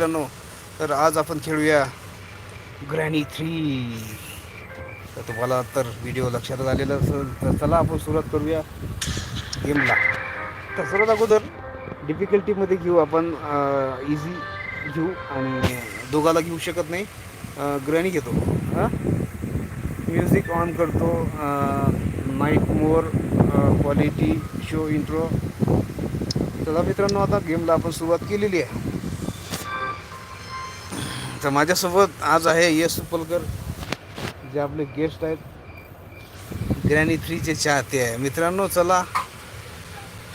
मित्रांनो तर आज आपण खेळूया ग्रॅनी थ्री तर तुम्हाला तर व्हिडिओ लक्षात आलेला असेल तर चला आपण सुरुवात करूया गेमला तर सर्वात अगोदर डिफिकल्टीमध्ये घेऊ आपण इझी घेऊ आणि दोघाला घेऊ शकत नाही. ग्रॅनी घेतो. हां? म्युझिक ऑन करतो night more quality show intro चला मित्रांनो आता गेमला आपण सुरुवात केलेली आहे. तर माझ्यासोबत आज आहे यश सुपलकर जे आपले गेस्ट आहेत. ग्रॅनी थ्रीचे चाहते आहे. मित्रांनो चला.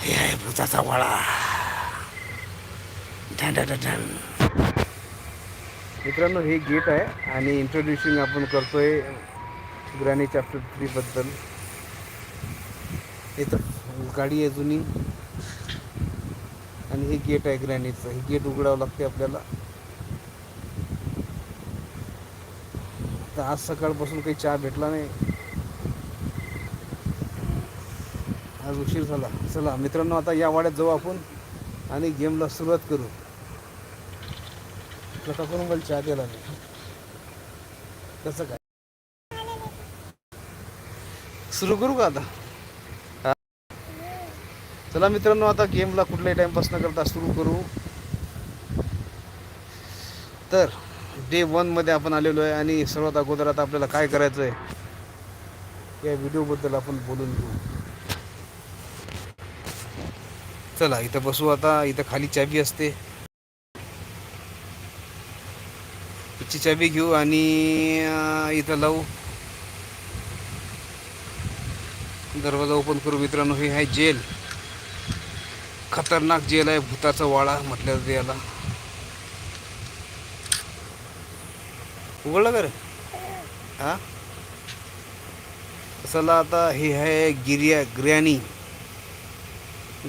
हे आहे भूताचा वाडा. मित्रांनो हे गेट आहे आणि इंट्रोड्युसिंग आपण करतोय ग्रॅनी चॅप्टर थ्रीबद्दल इथं गाडी आहे जुनी. आणि हे गेट आहे ग्रॅनीचं हे गेट उघडावं लागते आपल्याला. तर आज सकाळपासून काही चहा भेटला नाही. आज उशीर झाला. चला मित्रांनो आता या वाड्यात जाऊ आपण आणि गेमला सुरुवात करू. कसा करून मला चहा दिला नाही. कसं काय? सुरू करू का आता? चला मित्रांनो आता गेमला कुठल्याही टाइमपास न करता सुरू करू. तर डे वनमध्ये आपण आलेलो आहे आणि सर्वात अगोदर आता आपल्याला काय करायचं आहे या व्हिडिओबद्दल आपण बोलून घेऊ. चला इथं बसू आता. इथं खाली चाबी असते. इथची चाबी घेऊ आणि इथं लावू. दरवाजा ओपन करू. मित्रांनो हे आहे जेल. खतरनाक जेल आहे. भूताचा वाडा म्हटलं जाते याला. उघडलं का रे? हा? चला आता हे आहे गिर्या ग्रॅनी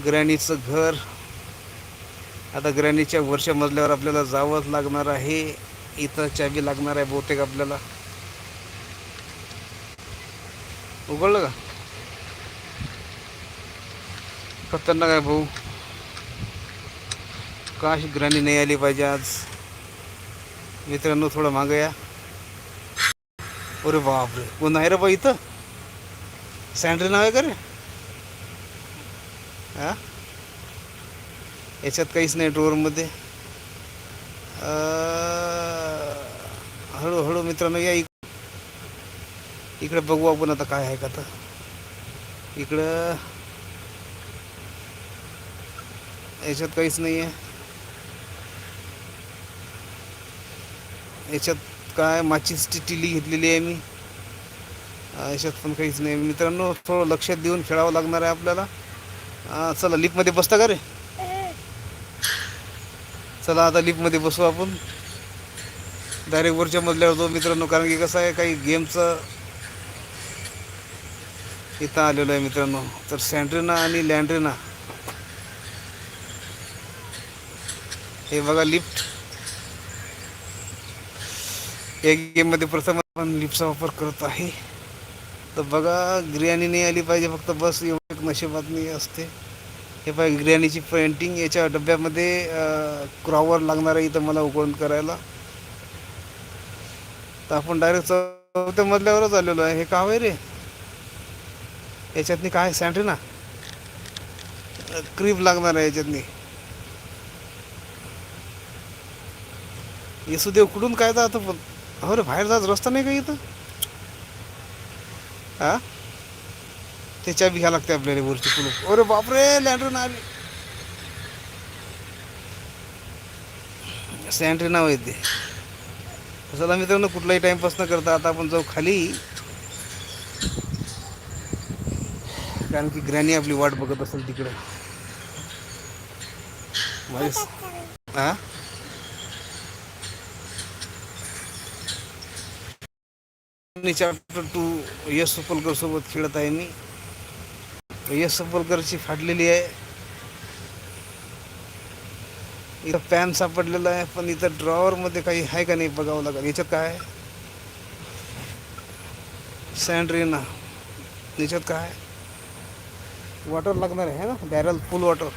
ग्रॅनीचं घर. आता ग्रॅनीच्या वरच्या मजल्यावर आपल्याला जावंच लागणार आहे. इथं चाबी लागणार आहे बहुतेक आपल्याला. उघडलं का? खतरनाक आहे भाऊ. काश ग्रॅनी नाही आली पाहिजे आज. मित्रांनो थोडं मागं या. अरे बापरे कोण नाही रे बा इथं सँड्री नाव आहे का रे हा याच्यात काहीच नाही ड्रोअरमध्ये हळूहळू मित्रांनो या इक इकडे बघू आपण आता काय आहे का तर इकडं याच्यात काहीच नाही आहे याच्यात काय माचीची टिली घेतलेली आहे मी. याच्यात पण काहीच नाही. मित्रांनो थोडं लक्षात देऊन खेळावं लागणार आहे आपल्याला. चला लिफ्टमध्ये बसता का रे? चला आता लिफ्टमध्ये बसू आपण. डायरेक्ट वरच्या मजल्यावर जाऊ मित्रांनो कारण की कसं आहे काही गेमचं इथं आलेलो आहे मित्रांनो. तर सँड्रिना आणि लँड्रिना हे बघा लिफ्ट या गेममध्ये प्रथम आपण लिपचा वापर करत आहे. तर बघा ग्रियानी नाही आली पाहिजे फक्त बस एवढं एक नशिबात नाही असते. हे पाहिजे ग्रियानीची पेंटिंग याच्या डब्यामध्ये क्रॉवर लागणार आहे इथं मला उकळून करायला. तर आपण डायरेक्ट चौथ्या मधल्यावरच आलेलो आहे. हे का आहे रे? याच्यातनी काय? सँट्री ना क्रीप लागणार आहे याच्यातनी. येसुदेव कुठून काय जातं पण. हो रे बाहेर जात रस्ता नाही का इथं? हा? ते चाबी घ्या लागते आपल्याला वरची कुलूप अरे बापरे लँड्रन आली. सँट्री नाव आहे ते. चला मित्रांनो कुठलाही टाइमपास न करता आता आपण जाऊ खाली. कारण की ग्रॅनी आपली वाट बघत असेल तिकडे. हा? चॅप्टर टू यश सुपलकर सोबत खेळत आहे मी. यश सफलकरची फाटलेली आहे. इथं पॅन सापडलेला आहे पण इथं ड्रॉवर मध्ये काही आहे का नाही बघावं लागेल. याच्यात काय आहे? सँड्रीना याच्यात काय वॉटर लागणार आहे ना? Barrel full water.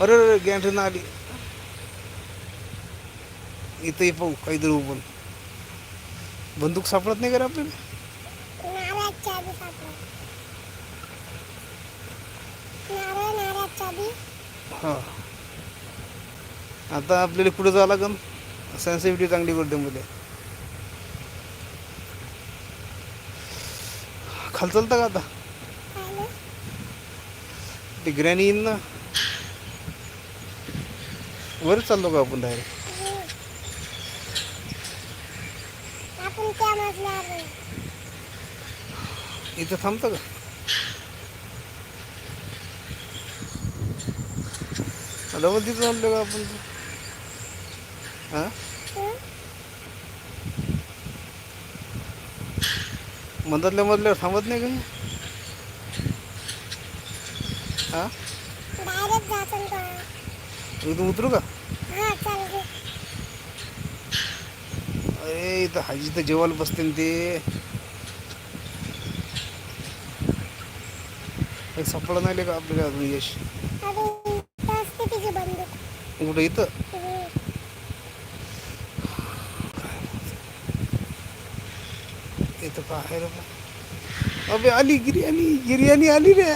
अरे अरे गॅन्ट्रीना आली. इथंही पाहू काहीतरी उभं. बंदूक सापडत नाही का रे आपल्याला? हां. आता आपल्याला कुठं जावं लागेल सेन्सिटिव्हिटी चांगली करते मध्ये खाली चालतं का आता? ते ग्रॅनी येईन ना. वरच चाललो का आपण डायरेक्ट आपण त्या मजल्यावर जाऊ. इथं थांबतं का? डबल तिथं थांबलो का आपण? हां? मधातल्या मधल्यावर थांबत नाही का हां? इथून उतरू का हा चाल गे इथं हाजी तर जेवायला बसते ना ते. काही सापडलं नाही का आपल्याला अजून यश? इथं कुठं इथं. इथं का आहे रे? अबे आली गिर्यानी गिर्यानी आली रे.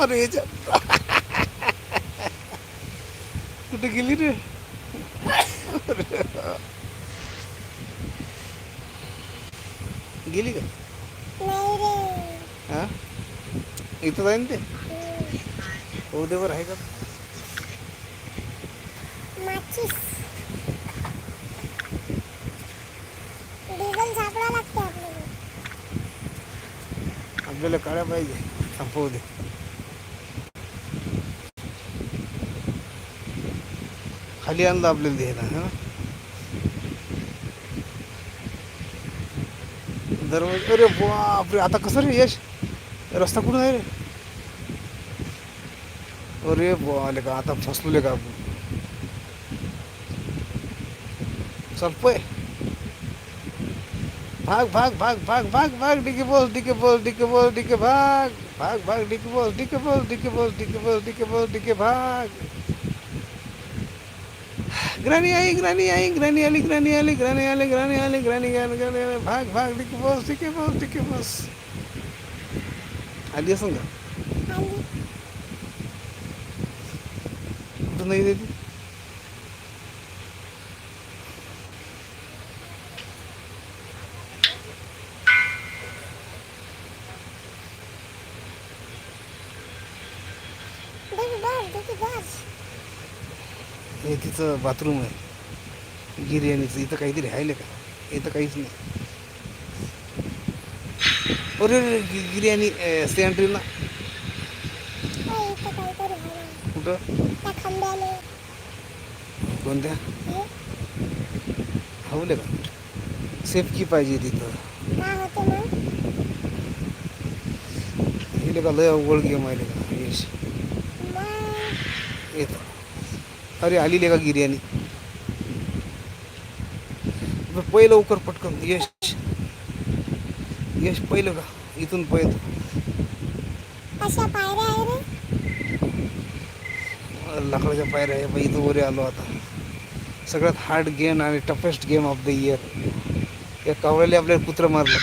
अरे कुठे गेली रे? गेली का? हा? इथं जाईन ते? हं. उद्यावर आहे का? आपल्याला काळ्या पाहिजे. संपवू दे. खाली आणलं आपल्याला द्यायला हा दरवाज़ा अरे बापरे आता कसं रे यश? रस्ता कुठं आहे रे। अरे बाले का आता फसलो का आपण चल पय भाग भाग भाग भाग भाग भाग, D K boss D K boss D K boss D K भाग। भाग भाग, D K boss D K boss D K boss D K boss D K boss D K भाग। ग्रानी आई ग्रानी आई ग्रानी आली ग्रानी आली ग्रानी आली ग्रानी आली ग्रानी आली ग्रानी आली भाग भाग D K boss D K boss D K boss आली असं का कुठं नाही देते हे तिचं बाथरूम आहे. गिर्याणीचं इथं काहीतरी राहिलं का? इथं काहीच नाही. अरे गिर्याणी काहीतरी आहे. कुठं? कोणत्या? हे? हवले का? सेफकी पाहिजे तिथं. हे का लय अवघड गेम आहे का येतं अरे आली का गिर्याणी बरं, पहिलं लवकर पटकन यश. यश पहिलं का इथून पहिलं लाकडाच्या पायऱ्या आहे इथं वरे आलो आता. सगळ्यात हार्ड गेम आणि toughest game of the year या कावळ्याला आपल्याला कुत्रं मारलं.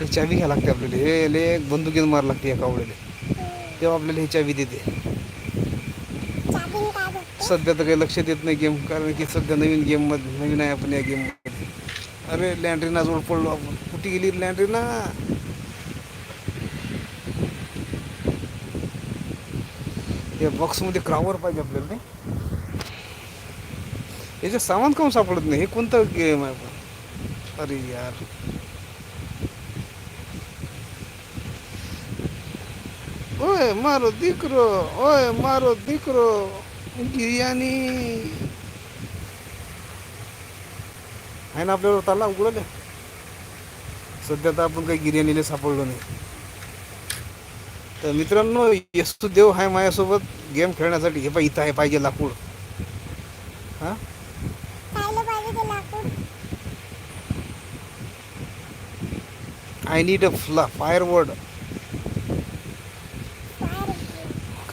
हे चावी घ्या लागते आपल्याला. हे ले बंदुकीत मार लागते या कावळ्याला. तेव्हा आपल्याला ही चावी देते. सध्या तर काही लक्ष देत नाही गेम कारण की सध्या नवीन गेममध्ये नवीन आहे आपण या गेममध्ये अरे लँड्रीना जोड पडलो आपण. कुठे गेली लँड्रीना या बॉक्समध्ये क्रावर पाहिजे आपल्याला नाही? याच्या सामान काऊन सापडत नाही. हे कोणतं गेम आहे आपण? अरे यार. ओय मारो दिकरो. ओय मारो दिकरो. गिर्यानी आहे ना आपल्यावर ताला उघडले सध्या तर आपण काही गिर्यानीला सापडलो नाही. तर मित्रांनो यस्तू देव आहे माझ्यासोबत. गेम खेळण्यासाठी. हे पाय इथं आहे पाहिजे लाकूड. हां? पाहिजे आय नीड अ फ्ला फायर वर्ड बाहेर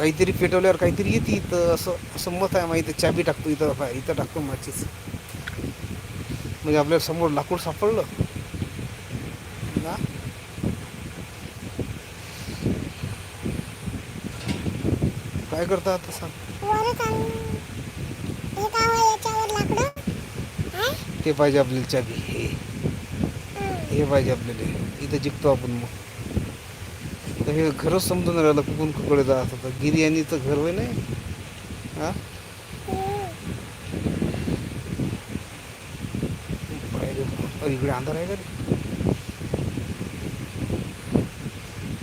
काहीतरी पेटवल्यावर काहीतरी येते इथं असं असं मत आहे मग इथं चाबी टाकतो इथं इथं टाकतो माचीच. म्हणजे आपल्यासमोर लाकूड सापडलं. ना? काय करता आता सांग. ते पाहिजे आपल्याला चाबी. हे पाहिजे आपल्याला. इथं जिंकतो आपण मग. तर हे घरच समजून राहिलं कुकून कुकडे जात होतं. गिर्यानीचं घर होय नाही? हा? इकडे अंधार आहे का रे?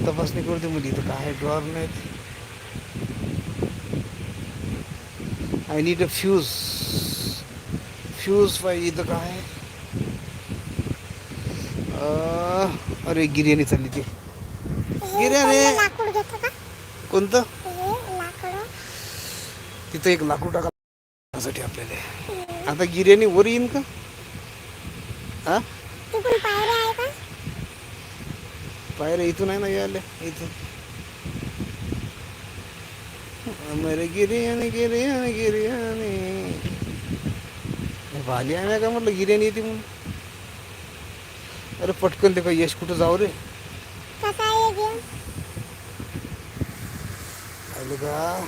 तपासणी करते मुली इथं काय ड्रॉर नाहीत. I need a fuse fuse पाहिजे इथं काय? आहे? अरे गिर्यानी चालली ती. लाकूड घेतं का? कोणतं? तिथं एक लाकूड टाकासाठी आपल्याला. आता गिर्यानी वर येईन का? हा? पायऱ्या इथून आहे ना यायला? इथून. अमर गिर्यानी गिर्यानी गिर्यानी भाली आहे का म्हटलं गिर्यानी येते म्हणून? अरे पटकन ते काय यश कुठं जाऊ रे कसा आहे गेम आलं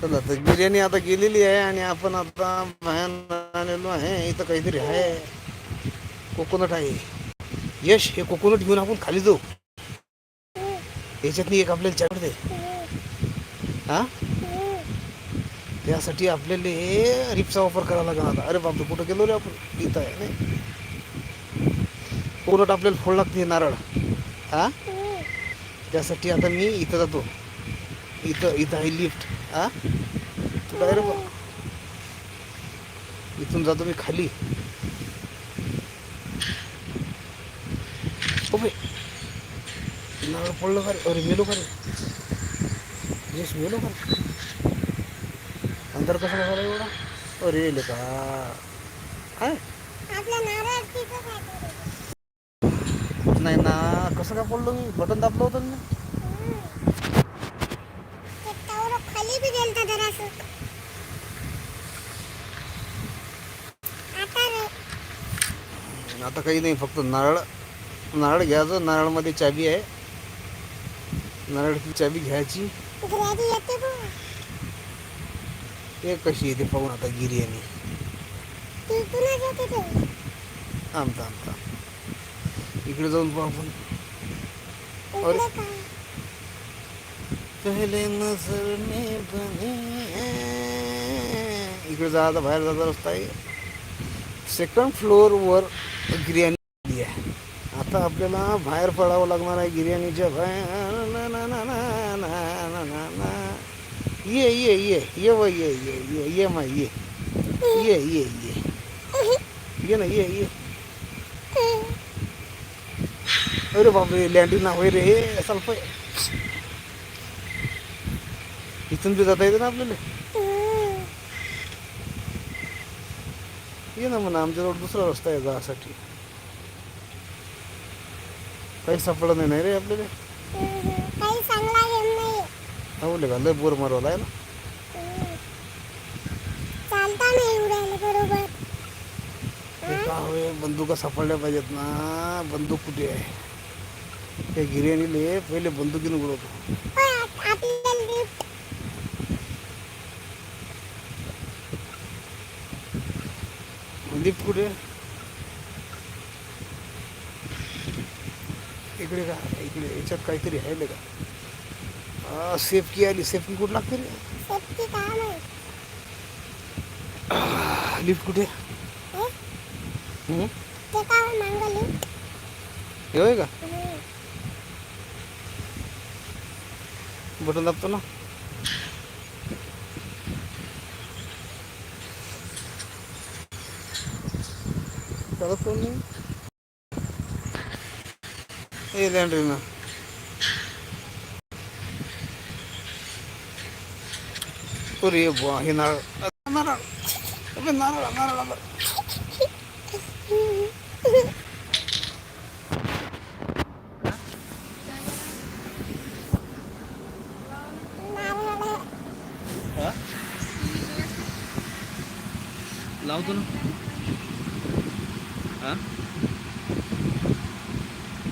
चला तर बिर्याणी आता गेलेली आहे आणि आपण आता बाहेर आलेलो आहे. इथं काहीतरी आहे. कोकोनट आहे. यश हे कोकोनट घेऊन आपण खाली जाऊ. याच्यातनी एक आपल्याला चाट दे. हा? त्यासाठी आपल्याला हे रिपचा वापर करावा लागला आता. अरे बापरे कुठं गेलो रे आपण? इथं आहे नाही. उलट आपल्याला फोड लागते नारळ. हा? त्यासाठी आता मी इथं जातो. इथं इथं आहे लिफ्ट हा? तुला अरे बा इथून जातो मी खाली. ओके नारळ पडलं का रे? अरे मेलो का रे? येस मेलो का रे? अंदर कसं बसायला एवढा? अरे नाही ना कसं का पडलो मी? बटन दाबलं होतं ना. आता काही नाही फक्त नारळ. नारळ घ्यायचं नारळमध्ये चाबी आहे. नारळ चाबी घ्यायची. हे कशी येते पाहून आता गिरी आणि थांबता आमता इकडे जाऊन पाहू आपण. अरे. पहिले नजर इकडे जा आता बाहेर जाता रस्ता आहे. सेकंड फ्लोअरवर गिर्यानी आहे. आता आपल्याला बाहेर पडावं लागणार आहे गिर्यानीच्या बाहेर. ये ये ये ये व ये ये ये ये मा ये ये ये ये ये ना ये ये। अरे बापरे लैंडिंग ना होय रे स्वल्प इथून बी जाता येते ना आपल्याला ये ना म्हणा आमच्याजवळ दुसरा रस्ता आहे जासाठी काही सापडा नाही रे आपल्याला आवडले का? लय बोर मारवला आहे ना चालता नाही उडायला बरोबर. का होय बंदुका सापडल्या पाहिजेत ना? बंदूक कुठे आहे? त्या गिर्याणीले पहिले बंदुकीनं उडवतो. लिफ्ट कुठे? इकडे का? इकडे याच्यात काहीतरी आहे का? सेफ्टी आली. सेफ्टी कुठं लागते रे? लिफ्ट ah, कुठे? होय का? बटन दाबतो ना? चलो तुम्ही नाही ना अरे बुवा हे नारळ नारळ अबे नारळ नारळ आलं. नारळ लावतो ना हा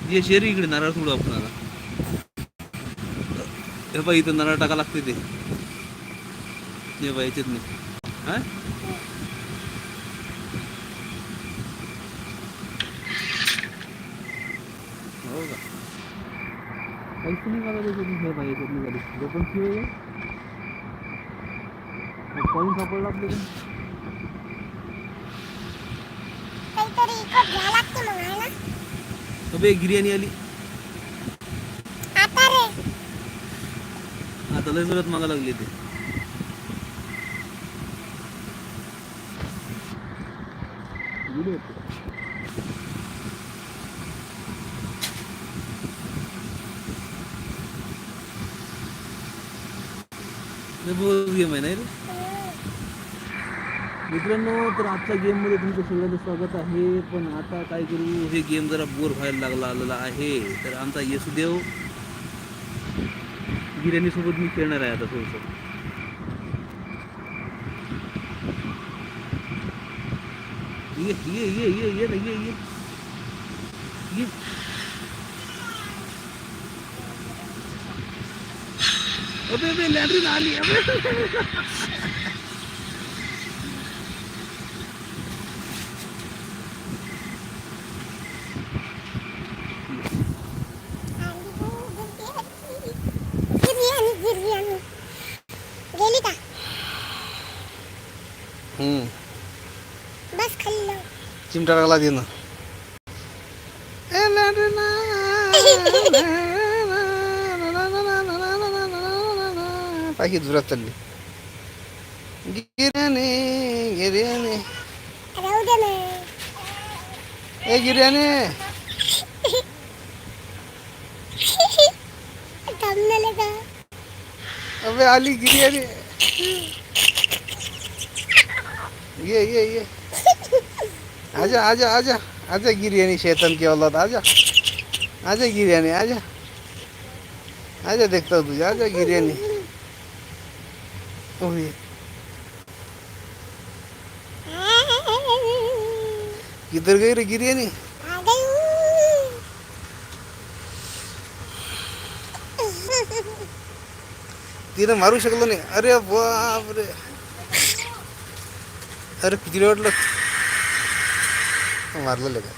ये शेरी इकडे नारळ सोडू आपण आता हे पाहिजे इथं नारळ टाका लागते ते हे पाहिजे याच्यात नाही हा हो का पैसे नाही मला हे याच्यात पण कॉईन सापडला ना अबे गिर्याणी आली आता रे आता लय जोरात मागा लागली ते लय बोगस गेम आहे नाही रे मित्रांनो तर आजच्या गेममध्ये तुमचं सगळ्यांचं स्वागत आहे पण आता काय करू? हे गेम जरा बोर व्हायला लागला आलेला आहे. तर आमचा येसुदेव गिर्याणी सोबत मी खेळणार आहे आता थोडंसं. ये ये ये ये ये ना ये ये। ये। अबे अबे लॅट्रिन ली अबे गिरयानी गिरयानी गेली का हम्म बस खाल्लं चिमटा टाकला दे ना पाहिजे दुरात चालली गिर्याने गिर्याने राहू दे ना ए गिर्याने थांबलेलं का अबे आली गिर्याने ये ये ये आजा आजा आजा. आजा गिर्याणी शैतान की औलाद आजा. आजा गिर्याणी आजा. आजा देखता हूँ तुझे आजा गिर्यानी ओह किधर गई रे गिर्याणी? आ गई मारू शकलो नाही. अरे बाप रे अरे किती वाटलं? मारलं का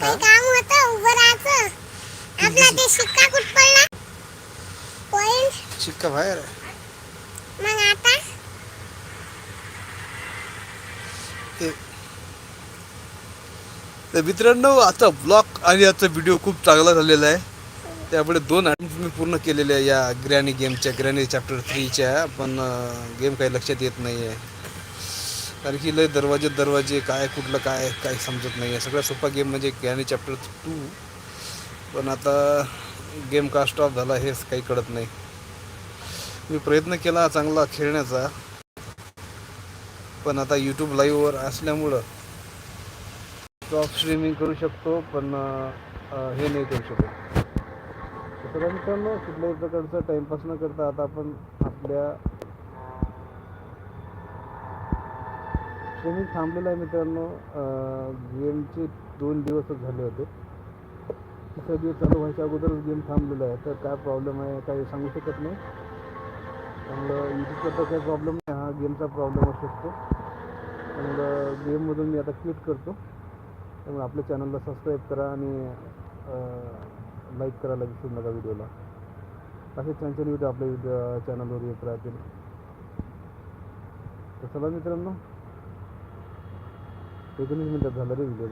काही काम होतं उभं राहायचं. आपला ते शिक्का कुठ पडला? पॉइंट शिक्का बाहेर. मग आता? तर मित्रांनो आता ब्लॉग आणि आजचा व्हिडिओ खूप चांगला झालेला आहे. त्यामुळे दोन आयटम्स मी पूर्ण केलेले आहे या ग्रॅनी गेमच्या ग्रॅनी चॅप्टर थ्रीच्या पण गेम काही लक्षात येत नाही आहे कारण की लय दरवाजे दरवाजे काय कुठलं काय काही समजत नाही. आहे सगळ्यात सोपा गेम म्हणजे गॅनी चॅप्टर टू पण आता गेम का स्टॉप झाला हेच काही कळत नाही. मी प्रयत्न केला चांगला खेळण्याचा. पण आता यूट्यूब लाईव्हवर असल्यामुळं स्टॉप स्ट्रीमिंग करू शकतो पण हे नाही करू शकत. मित्रांनो कुठल्याही प्रकारचा टाइमपास न करता आता आपण आपल्या मी थांबलेला आहे मित्रांनो गेमचे दोन दिवसच झाले होते. तिसरा दिवस चालू व्हायच्या अगोदरच गेम थांबलेला आहे. तर काय प्रॉब्लेम आहे काही सांगू शकत नाही. त्यामुळं युट्यूबचा तर काही प्रॉब्लेम नाही. हा गेमचा प्रॉब्लेम असू शकतो. त्यामुळं गेममधून मी आता क्लिक करतो. त्यामुळे आपल्या चॅनलला सबस्क्राईब करा आणि लाईक करायला विसरू नका व्हिडिओला असे छान छान व्हिडिओ आपल्या चॅनलवर येत राहतील. तर चला मित्रांनो एकोणीस मिनटात झालं रे व्हिडिओ